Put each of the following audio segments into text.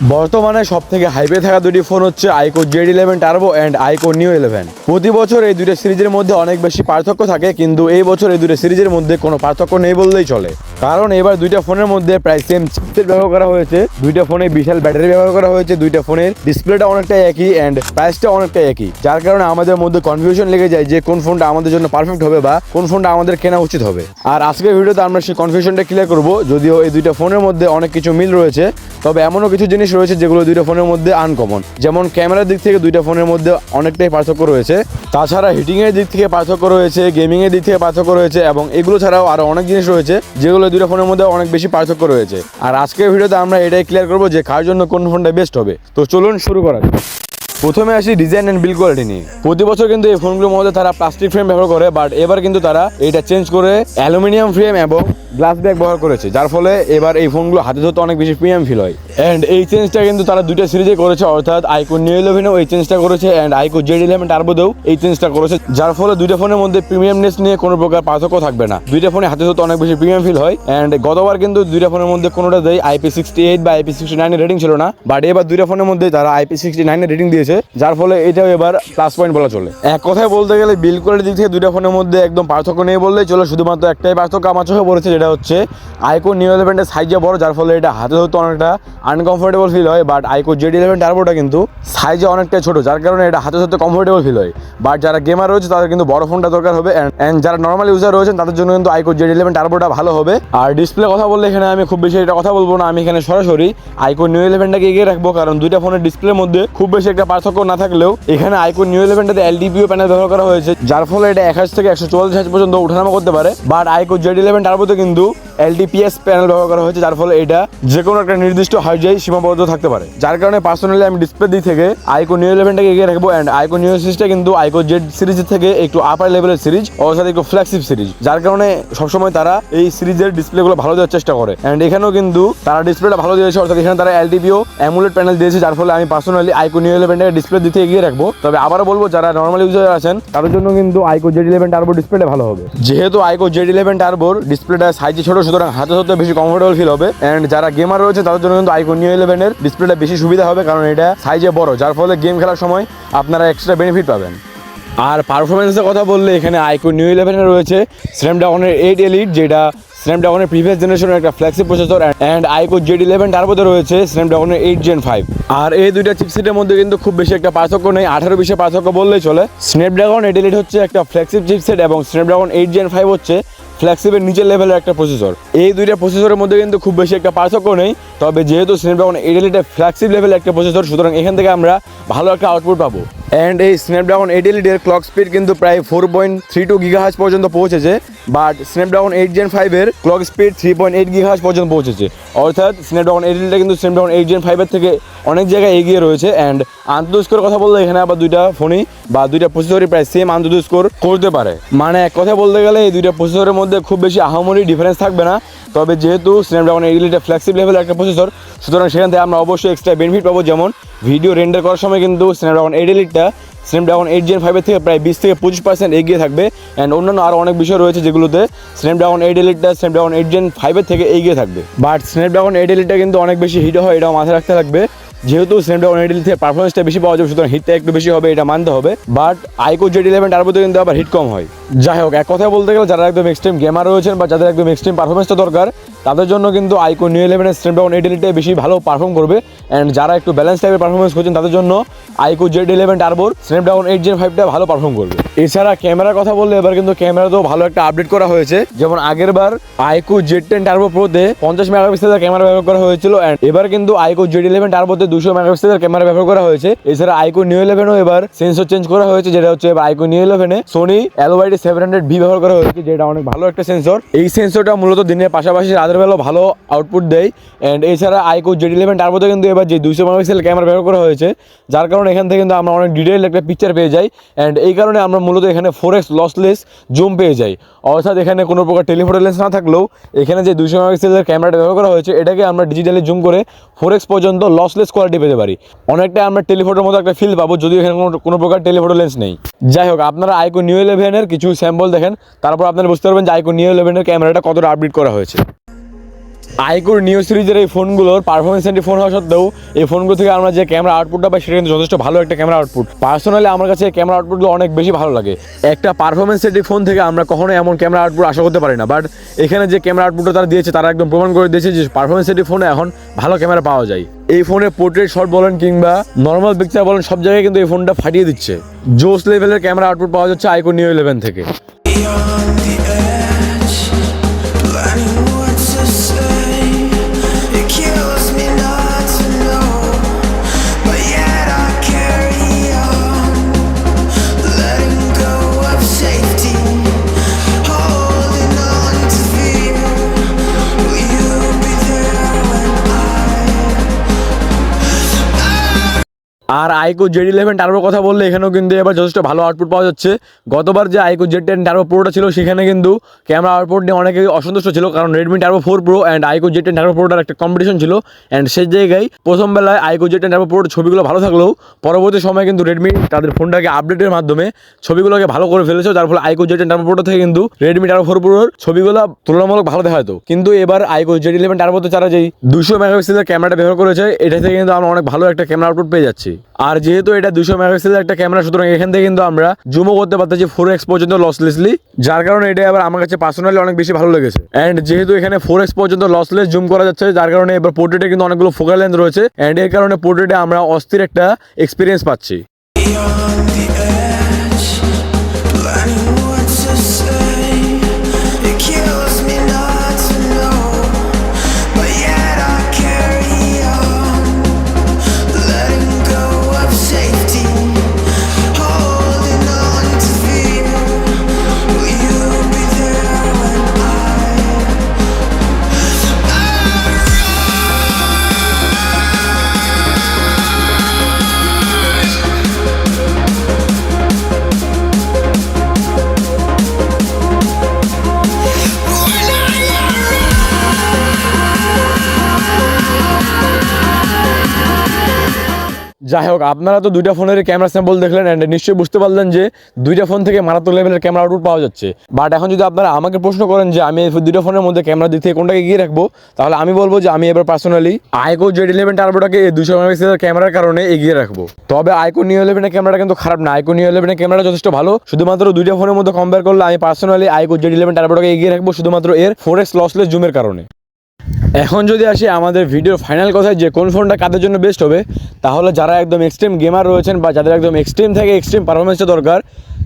বর্তমানে সব থেকে হাইপে থাকা দুটি ফোন হচ্ছে iQOO Z eleven turbo and iQOO Neo eleven প্রতি বছর এই দুটো সিরিজের মধ্যে অনেক বেশি পার্থক্য থাকে, কিন্তু এই বছর এই দুটো সিরিজের মধ্যে কোনো পার্থক্য নেই বললেই চলে। কারণ এবার দুইটা ফোনের মধ্যে প্রায় সেম চিপসেট ব্যবহার করা হয়েছে। দুইটা ফোনে বিশাল ব্যাটারি ব্যবহার করা হয়েছে, দুইটা ফোনের ডিসপ্লেটা অনেকটাই একই অ্যান্ড প্রাইসটা অনেকটাই একই। যার কারণে আমাদের মধ্যে কনফিউশন লেগে যায় যে কোন ফোনটা আমাদের জন্য পারফেক্ট হবে বা কোন ফোনটা আমাদের কেনা উচিত হবে। আর আজকের ভিডিওতে আমরা সেই কনফিউশনটা ক্লিয়ার করব, যদিও এই দুইটা ফোনের মধ্যে অনেক কিছু মিল রয়েছে, তবে এমনও কিছু জিনিস রয়েছে যেগুলো দুইটা ফোনের মধ্যে আনকমন যেমন ক্যামেরার দিক থেকে দুইটা ফোনের মধ্যে অনেকটাই পার্থক্য রয়েছে। তাছাড়া হিটিংয়ের দিক থেকে পার্থক্য রয়েছে গেমিংয়ের দিক থেকে পার্থক্য রয়েছে এবং এগুলো ছাড়াও আরও অনেক জিনিস রয়েছে যেগুলো দুইটা ফোনের মধ্যে অনেক বেশি পার্থক্য রয়েছে। আর আজকের ভিডিওতে আমরা এটাই ক্লিয়ার করব যে কার জন্য কোন ফোনটা বেস্ট হবে। তো চলুন শুরু করা যাক। প্রথমে আসি ডিজাইন অ্যান্ড বিল কোয়ালিটি নিয়ে। প্রতি বছর কিন্তু এই ফোনগুলোর মধ্যে তারা প্লাস্টিক ফ্রেম ব্যবহার করে বাট এবার কিন্তু তারা এটা চেঞ্জ করে অ্যালুমিনিয়াম ফ্রেম এবং গ্লাস ব্যাগ ব্যবহার করেছে, যার ফলে এবার এই ফোনগুলো হাতে ধরতে অনেক বেশি প্রিমিয়াম ফিল হয়। অ্যান্ড এই চেঞ্জটা কিন্তু তারা দুইটা সিরিজে করেছে, অর্থাৎ আইকো নিউ ইলেভেনও এই চেঞ্জটা করেছে অ্যান্ড আইকো জেড ইলেভেন টার্বোতেও এই চেঞ্জটা করেছে, যার ফলে দুইটা ফোনের মধ্যে প্রিমিয়ামনেস নিয়ে কোনো প্রকার পার্থক্য থাকবে না। দুইটা ফোনে হাতে ধরতে অনেক বেশি প্রিমিয়াম ফিল হয় অ্যান্ড গতবার কিন্তু দুইটা ফোনের মধ্যে কোনোটা দেয় আইপি সিক্সটি এইট বা আইপি সিক্সটি নাইনের রেটিং ছিল না বাট এবার দুইটা ফোনের মধ্যে তারা আইপি সিক্সটি নাইনের রেটিং দিয়েছে, যার ফলে এটাও এবার প্লাস পয়েন্ট বলা চলে। এক কথায় বলতে গেলে বিল কোয়ালিটির দিক থেকে দুইটা ফোনের মধ্যে একদম পার্থক্য নেই বললেই চলো, শুধুমাত্র একটাই পার্থক্য আমার চোখে পড়েছে, যেটা হচ্ছে আইকো নিউ ইলেভেনের সাইজে বড়, যার ফলে এটা হাতে ধরতে অনেকটা আনকমফোর্টেবল ফিল হয় বাট আইকো জেড ইলেভেন টার্বোটা কিন্তু সাইজে অনেকটা ছোট, যার কারণে এটা হাতে ধরতে কমফোর্টেবল ফিল হয়। বাট যারা গেমার রয়েছে, তাদের কিন্তু বড় ফোনটা দরকার হবে অ্যান্ড যারা নর্মাল ইউজার রয়েছেন, তাদের জন্য কিন্তু আইকো জেড ইলেভেন টার্বোটা ভালো হবে। আর ডিসপ্লে কথা বললে এখানে আমি খুব বেশি এটা কথা বলব না, আমি এখানে সরাসরি আইকো নিউ ইলেভেনটাকে এগিয়ে রাখব, কারণ দুইটা ফোনের ডিসপ্লের মধ্যে খুব বেশি একটা পার্থক্য না থাকলেও এখানে আইকো নিউ ইলেভেনটাতে এলডিপিও প্যানেল ব্যবহার করা হয়েছে, যার ফলে এটা এক হাজার থেকে একশো চুয়াল্লিশ হাজার পর্যন্ত উঠানামা করতে পারে। বাট আইকো জেড ইলেভেন টার্বোতে কিন্তু কিন্তু এলডিপিএস প্যানেল ব্যবহার করা হয়েছে, যার ফলে এটা যে কোনো একটা নির্দিষ্ট হাইজাই সীমাবদ্ধ থাকতে পারে। যার কারণে পার্সোনালি আমি ডিসপ্লে দিক থেকে আইকো নিউ ইলেভেনটাকে এগিয়ে রাখব অ্যান্ড আইকো নিউ সিরিজটা কিন্তু আইকো জেড সিরিজ থেকে একটু আপার লেভেলের সিরিজ অর্থাৎ একটু ফ্ল্যাগশিপ সিরিজ যার কারণে সবসময় তারা এই সিরিজের ডিসপ্লেগুলো ভালো দেওয়ার চেষ্টা করে। অ্যান্ড এখানেও কিন্তু তারা ডিসপ্লেটা ভালো দিয়েছে, অর্থাৎ এখানে তারা এলডিপিও অ্যামুলেট প্যানেল দিয়েছে, যার ফলে আমি পার্সোনালি আইকো নিউ ইলেভেনটাকে ডিসপ্লে দিতে এগিয়ে রাখব। তবে আবারও বলব, যারা নর্মাল ইউজার আছেন, তাদের জন্য কিন্তু আইকো জেড ইলেভেন টার্বো ডিসপ্লেটা ভালো হবে। যেহেতু আইকো জেড ইলেভেন টার্বোর ডিসপ্লেটা সাইজে ছোট সুতরাং হাতে ধরতে বেশি কমফোর্টেবল ফিল হবে। অ্যান্ড যারা গেমার রয়েছে, তাদের জন্য কিন্তু আইকো নিউ ইলেভেনের ডিসপ্লেটা বেশি সুবিধা হবে, কারণ এটা সাইজে বড়, যার ফলে গেম খেলার সময় আপনারা এক্সট্রা বেনিফিট পাবেন। আর পারফরমেন্সের কথা বললে, এখানে আইকো নিউ ইলেভেনে রয়েছে স্ন্যাপড্রাগনের এইট এলিট যেটা স্ন্যাপড্রাগনের প্রিভিয়াস জেনারেশনের একটা flagship processor and iQOO Z eleven তার মধ্যে রয়েছে স্ন্যাপড্রাগনের এইট জেন ফাইভ আর এই দুইটা চিপসেটের মধ্যে কিন্তু খুব বেশি একটা পার্থক্য নেই, আঠারো বিশে পার্থক্য বললেই চলে। স্ন্যাপড্রাগন এইট এলিট হচ্ছে একটা ফ্ল্যাক্সিপ চিপসেট এবং স্ন্যাপড্রাগন এইট জেন ফাইভ হচ্ছে ফ্ল্যাক্সিপের নিচের লেভেলের একটা প্রসেসর এই দুইটা প্রসেসরের মধ্যে কিন্তু খুব বেশি একটা পার্থক্য নেই, তবে যেহেতু স্ন্যাপড্রাগন এইট এলিটে ফ্ল্যাক্সিপ লেভেলের একটা প্রসেসর সুতরাং এখান থেকে আমরা ভালো একটা আউটপুট পাবো। অ্যান্ড এই স্ন্যাপড্রাগন এইট এলিটের ক্লক স্পিড কিন্তু প্রায় ফোর পয়েন্ট থ্রি টু গিগাহাজ পর্যন্ত পৌঁছেছে বাট স্ন্যাপড্রাগন এইট জেন ফাইভের clock speed three point eight গিগাহাজ পর্যন্ত পৌঁছেছে। অর্থাৎ স্ন্যাপড্রাগন এইট কিন্তু স্ন্যাপড্রাগন এইট জেন ফাইভের থেকে অনেক জায়গায় এগিয়ে রয়েছে অ্যান্ড আন্তঃস্কোর কথা বললে এখানে আবার দুইটা ফোনই বা দুইটা প্রসেসরই প্রায় সেম আন্তঃস্কোর করতে পারে। মানে এক কথা বলতে গেলে এই দুইটা প্রসেসরের মধ্যে খুব বেশি আহামরি ডিফারেন্স থাকবে না। তবে যেহেতু স্ন্যাপড্রাগন এইট এলিটে ফ্ল্যাক্সিপ লেভেলের একটা প্রসেসর সুতরাং সেখান থেকে আমরা অবশ্যই এক্সট্রা বেনিফিট পাবো। যেমন ভিডিও রেন্ডার করার সময় কিন্তু স্ন্যাপড্রাগন এইট এলিটটা স্ন্যাপড্রাগন এইট জেন ফাইভের থেকে প্রায় বিশ থেকে পঁচিশ পার্সেন্ট এগিয়ে থাকবে। অ্যান্ড অন্যান্য আরও অনেক বিষয় রয়েছে যেগুলোতে স্ন্যাপড্রাগন এইট এলিটটা স্ন্যাপড্রাগন এইট জেন ফাইভের থেকে এগিয়ে থাকবে। বাট স্ন্যাপড্রাগন এইট এলিটটা কিন্তু অনেক বেশি হিট হয়, এটাও মাথায় রাখতে লাগবে। যেহেতু স্ন্যাপড্রাগন এলিট থেকে পারফরমেন্সটা বেশি পাওয়া যাবে, সুতরাং হিটটা একটু বেশি হবে, এটা মানতে হবে। বাট আইকো জেড ইলেভেন তার মধ্যে কিন্তু আবার হিট কম হয়। যাই হোক, এক কথা বলতে গেলে যারা একদম এক্সট্রিম গেমার রয়েছেন বা যাদের একদম এক্সট্রিম পারফরমেন্সটা দরকার তাদের জন্য কিন্তু আইকো নিউ ইলেভেনের স্ন্যাপড্রাগন এইট এলিটে বেশি ভালো পারফর্ম করবে। অ্যান্ড যারা একটু ব্যালেন্স টাইপের পারফরমেন্স করছেন, তাদের জন্য আইকো জেড ইলেভেন টার্বোর স্ন্যাপড্রাগন এইট জেন ফাইভটা ভালো পারফর্ম করবে। এছাড়া ক্যামেরার কথা বললে এবার কিন্তু ক্যামেরাতেও ভালো একটা আপডেট করা হয়েছে। যেমন আগের বার আইকো জেড টেন টার্বো প্রোতে পঞ্চাশ মেগাপিক্সেলের ক্যামেরা ব্যবহার করা হয়েছিল অ্যান্ড এবার কিন্তু আইকো জেড ইলেভেন টার্বোতে দুশো মেগাপিক্সেলের ক্যামেরা ব্যবহার করা হয়েছে। এছাড়া আইকো নিউ ইলেভেনও এবার সেন্সর চেঞ্জ করা হয়েছে, যেটা হচ্ছে এবার আইকো নিউ ইলেভেনে Sony LYT seven hundred V ব্যবহার করা হয়েছে, যেটা অনেক ভালো একটা সেন্সর এই সেন্সরটা মূলত দিনের পাশাপাশি রাতের বেলা ভালো আউটপুট দেয়। অ্যান্ড এছাড়া আইকো জেড ইলেভেন টার্বোতে কিন্তু এবার যে দুশো মেগাপিক্সেল ক্যামেরা ব্যবহার করা হয়েছে, যার কারণে এখান থেকে কিন্তু আমরা অনেক ডিটেল একটা পিকচার পেয়ে যাই। অ্যান্ড এই কারণে আমরা মূলত এখানে ফোর এক্স লসলেস জুম পেয়ে যাই। অর্থাৎ এখানে কোনো প্রকার টেলিফোটো লেন্স না থাকলেও এখানে যে দুশো মেগাপিক্সেলের ক্যামেরাটা ব্যবহার করা হয়েছে, এটাকে আমরা ডিজিটালি জুম করে ফোর এক্স পর্যন্ত লসলেস কোয়ালিটি পেতে পারি। অনেকটা আমরা টেলিফোটোর মতো একটা ফিল পাবো যদি এখানে কোনো কোনো প্রকার টেলিফোটো লেন্স নেই। যাই হোক, আপনারা আইকো নিউ ইলেভেনের কিছু স্যাম্পল দেখেন, তারপর আপনারা বুঝতে পারবেন যে আইকো নিউ ইলেভেনের ক্যামেরাটা কতটা আপডেট করা হয়েছে। আইকোর নিউ সিরিজের এই ফোনগুলোর পারফরমেন্স সেন্টি ফোন হওয়া সত্ত্বেও এই ফোনগুলো থেকে আমরা যে ক্যামেরা আউটপুটটা পাই সেটা কিন্তু যথেষ্ট ভালো একটা ক্যামেরা আউটপুট পার্সোনালি আমার কাছে ক্যামেরা আউটপুটগুলো অনেক বেশি ভালো লাগে। একটা পারফরমেন্স সেন্টি ফোন থেকে আমরা কখনো এমন ক্যামেরা আউটপুট আশা করতে পারি না। বাট এখানে যে ক্যামেরা আউটপুটটা তারা দিয়েছে, তারা একদম প্রমাণ করে দিয়েছে যে পারফরমেন্স সেন্টি ফোনে এখন ভালো ক্যামেরা পাওয়া যায়। এই ফোনে পোর্ট্রেট শট বলেন কিংবা নর্মাল পিকচার বলেন, সব জায়গায় কিন্তু এই ফোনটা ফাটিয়ে দিচ্ছে। জোস লেভেলের ক্যামেরা আউটপুট পাওয়া যাচ্ছে আইকো নিউ ইলেভেন থেকে। আর আইকো জেড ইলেভেন টার্বোর কথা বললে এখানেও কিন্তু এবার যথেষ্ট ভালো আউটপুট পাওয়া যাচ্ছে। গতবার যে আইকো জেড টেন টার্বো প্রোটা ছিল, সেখানে কিন্তু ক্যামেরা আউটপুট নিয়ে অনেকে অসন্তুষ্ট ছিল, কারণ Redmi turbo four pro and iQOO Z ten turbo প্রোটার একটা কম্পিটিশন ছিল। অ্যান্ড সেই জায়গায় প্রথম বেলায় আইকো জেড টেন টার্বো প্রোর ছবিগুলো ভালো থাকলেও পরবর্তী সময় কিন্তু রেডমি তাদের ফোনটাকে আপডেটের মাধ্যমে ছবিগুলোকে ভালো করে ফেলেছে। যার ফলে আইকো জেড টেন টার্বো প্রোটা থেকে কিন্তু রেডমি টার্বো ফোর প্রোর ছবিগুলো তুলনামূলক ভালো দেখা যেত কিন্তু এবার আইকো জেড ইলেভেন টার্বোতে তারা যেই দুশো মেগাপিক্সেলের ক্যামেরাটা ব্যবহার করেছে, এটা থেকে কিন্তু আমরা অনেক ভালো একটা ক্যামেরা আউটপুট পেয়ে যাচ্ছি। আর যেহেতু এটা দুশো মেগাপিক্সেলের একটা ক্যামেরা, সুতরাং এখান থেকে কিন্তু আমরা জুমও করতে পারতেছি ফোর এক্স পর্যন্ত লসলেসলি যার কারণে এটা আবার আমার কাছে পার্সোনালি অনেক বেশি ভালো লেগেছে। অ্যান্ড যেহেতু এখানে ফোর এক্স পর্যন্ত লসলেস জুম করা যাচ্ছে, যার কারণে এবার পোর্ট্রেটে কিন্তু অনেকগুলো ফোকাল লেন্স রয়েছে অ্যান্ড এর কারণে পোর্ট্রেটে আমরা অস্থির একটা এক্সপিরিয়েন্স পাচ্ছি। যাই হোক, আপনারা তো দুইটা ফোনের ক্যামেরা স্যাম্পল দেখলেন অ্যান্ড নিশ্চয়ই বুঝতে পারলেন যে দুইটা ফোন থেকে মারাত্মক লেভেলের ক্যামেরা আউটপুট পাওয়া যাচ্ছে। বাট এখন যদি আপনারা আমাকে প্রশ্ন করেন যে আমি দুইটা ফোনের মধ্যে ক্যামেরা দিক থেকে কোনটাকে এগিয়ে রাখব, তাহলে আমি বলব যে আমি এবার পার্সোনালি আইকো জেড ইলেভেন টার্বোটাকে এই দুশো মেগাপিক্সেলের ক্যামেরার কারণে এগিয়ে রাখব। তবে আইকো নিউ ইলেভেনের ক্যামেরাটা কিন্তু খারাপ না। আইকো নিউ ইলেভেনের ক্যামেরা যথেষ্ট ভালো। শুধুমাত্র দুইটা ফোনের মধ্যে কম্পেয়ার করলে আমি পার্সোনালি আইকো জেড ইলেভেন টার্বোটাকে এগিয়ে রাখব শুধুমাত্র এর ফোর এক্স লসলেস জুমের কারণে। এখন যদি আসি আমাদের ভিডিওর ফাইনাল কথায়, যে কোন ফোনটা কাদের জন্য বেস্ট হবে, তাহলে যারা একদম এক্সট্রিম গেমার রয়েছেন বা যাদের একদম এক্সট্রিম থেকে এক্সট্রিম পারফরমেন্সটা দরকার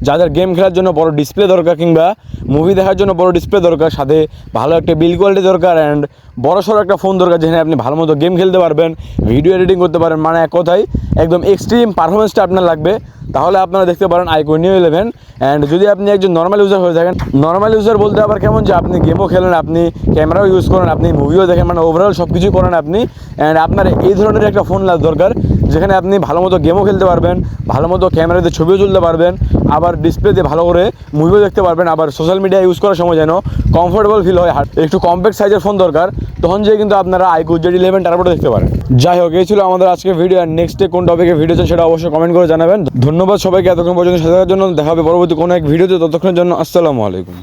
যাদের গেম খেলার জন্য বড় ডিসপ্লে দরকার কিংবা মুভি দেখার জন্য বড় ডিসপ্লে দরকার, সাথে ভালো একটা বিল কোয়ালিটি দরকার অ্যান্ড বড় সড়ো একটা ফোন দরকার যেখানে আপনি ভালো মতো গেম খেলতে পারবেন ভিডিও এডিটিং করতে পারেন মানে এক কথায় একদম এক্সট্রিম পারফরমেন্সটা আপনার লাগবে। তাহলে আপনারা দেখতে পারেন আইকো নিউ ইলেভেন অ্যান্ড যদি আপনি একজন নর্মাল ইউজার হয়ে থাকেন নর্মাল ইউজার বলতে আবার কেমন যে আপনি গেমও খেলেন, আপনি ক্যামেরাও ইউজ করেন, আপনি মুভিও দেখেন মানে ওভারঅল সব কিছুই করেন আপনি অ্যান্ড আপনার এই ধরনের একটা ফোন দরকার। যেখানে আপনি ভালো মতো গেমও খেলতে পারবেন, ভালো মতো ক্যামেরাতে ছবিও তুলতে পারবেন, আবার ডিসপ্লেতে ভালো করে মুভিও দেখতে পারবেন, আবার সোশ্যাল মিডিয়া ইউজ করার সময় যেন কমফোর্টেবল ফিল হয়। একটু কম্প্যাক্ট সাইজের ফোন দরকার, তখন যেয়ে কিন্তু আপনারা আইকো জেড ইলেভেন তারপরে দেখতে পারেন। যাই হোক, এই ছিল আমাদের আজকে ভিডিও আর নেক্সট ডে কোন টপিকে ভিডিও চান সেটা অবশ্যই কমেন্ট করে জানাবেন। ধন্যবাদ সবাইকে এতক্ষণ পর্যন্ত সাথে জন্য, দেখা হবে পরবর্তী কোনো এক ভিডিওতে ততক্ষণের জন্য আসসালামু আলাইকুম।